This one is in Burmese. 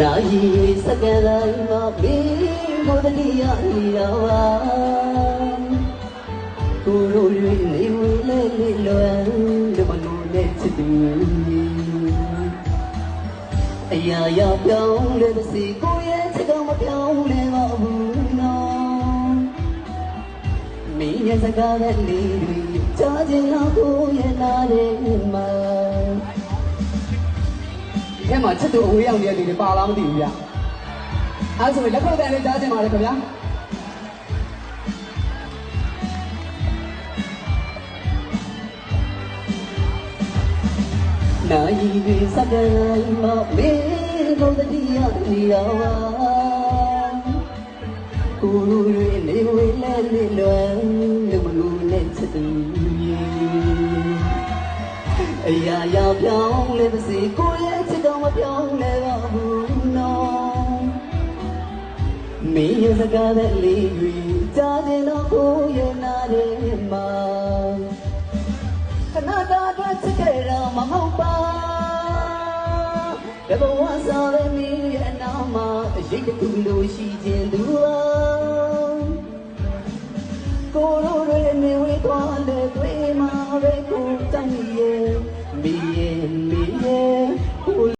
နာယီစကတိုင်းမှာဘီကိုတတိယနေရောပါကိုလိုရွေနေဝလေလေလွယ်ဒီမလို့နဲ့ချစ်သူအရာရာပြောင်းလဲပါစီကိုရဲ့ချစ်ကောင်မပြောင်းလဲပါဘူးနော်မင်းရဲ့စကားနဲ့လေးတွေကြားချင်တော့ကိုရဲ့နားထဲ ဒီထဲမှာချစ်သူအဝေးရောက်နေတဲ့လူတွေပါလားမသိဘူးဗျအဲဆိုရင်လက်ခုပ်တန်းလေးကြားချင်ပါတယ်ခင်ဗျာနာယီတွေစကတိုင်းမှာမေကိုတတိယနေရောပါကိုလူတွေနေဝေးလဲနေလွယ်လူမလူနဲ့ချစ်သူအရာရာပြောင်းလဲပါစေကိုရဲ့ချစ်တော်မ ပြောင်းလဲပါဘူးနော်မင်းရဲ့စကားတဲ့လေးတွေကြားနေတော့ကိုရဲ့နားထဲမှာခဏတာတော့ချစ်ခဲ့တော့မဟုတ်ပါတဘဝစားတဲ့မင်းရဲ့အနာမှာအရေးတကူလို့ရှိခြင်းသူပါကိုလိုတွေနေဝေးသွား